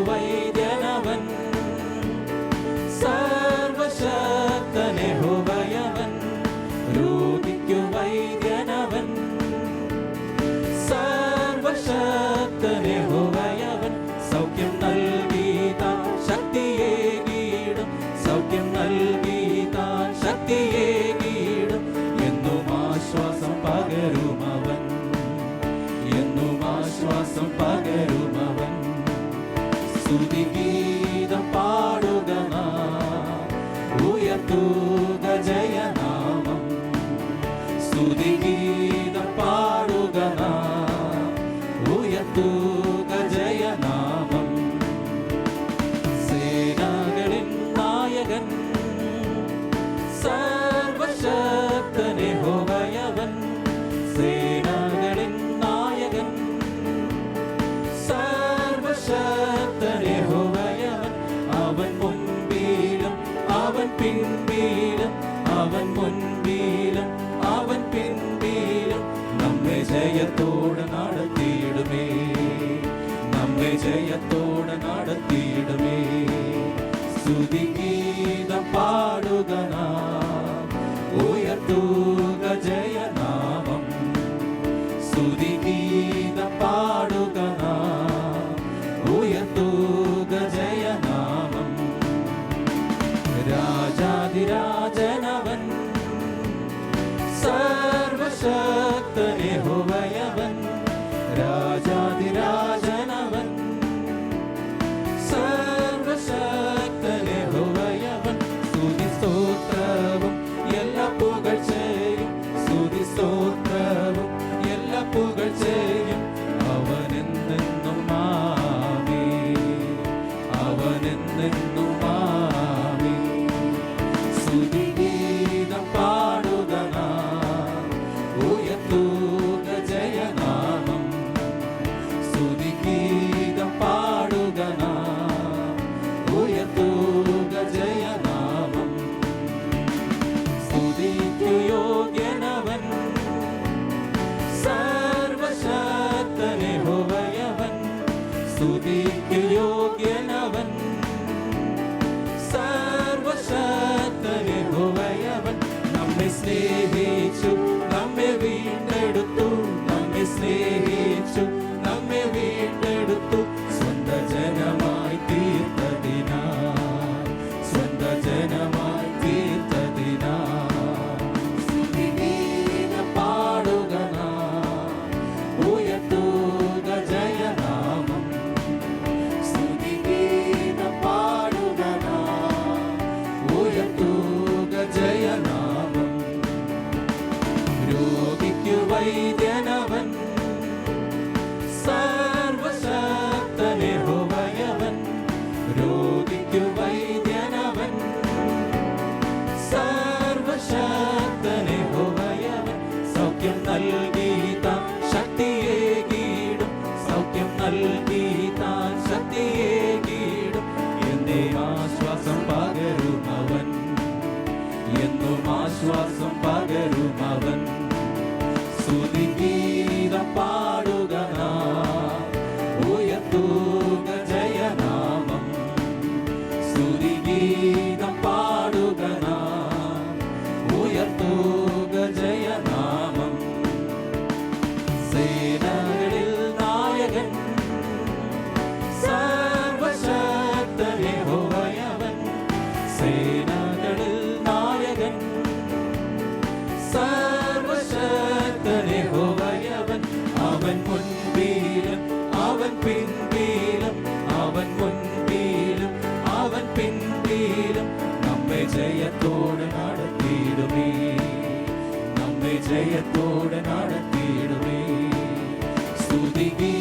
Yahweh. Tu. to begin. nesse നൽകിത ശക്തിയെ കീടും. സൗഖ്യം നൽകിത ശക്തിയെ കീടും. എന്നെ ആശ്വാസം പകരും അവൻ എന്നും ആശ്വാസം പകരും അവൻ സുതിഗീതം പാ ஸ்நேகத்தோடு நடத்திடுவே ஸ்துதிகீ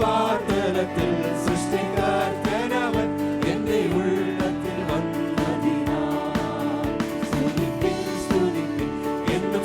പാതലത്തിൽ സൃഷ്ടിക്കാർക്കനവൻ എന്റെ ഉള്ളത്തിൽ വന്നതിനാൽ എന്നും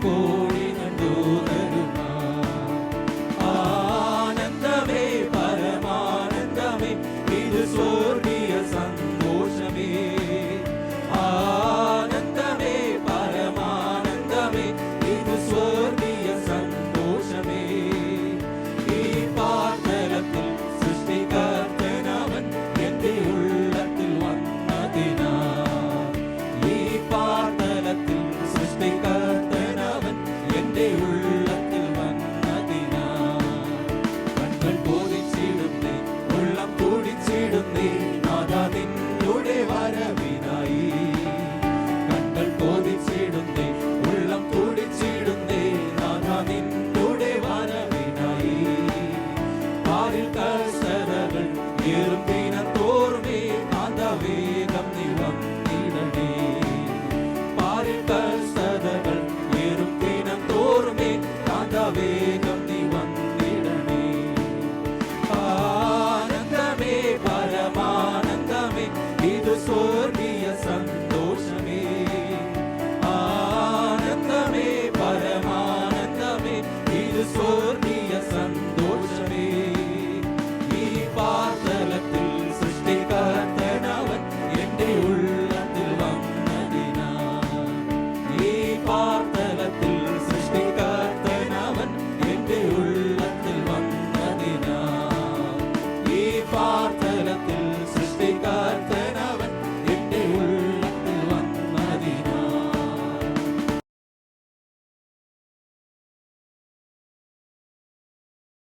하고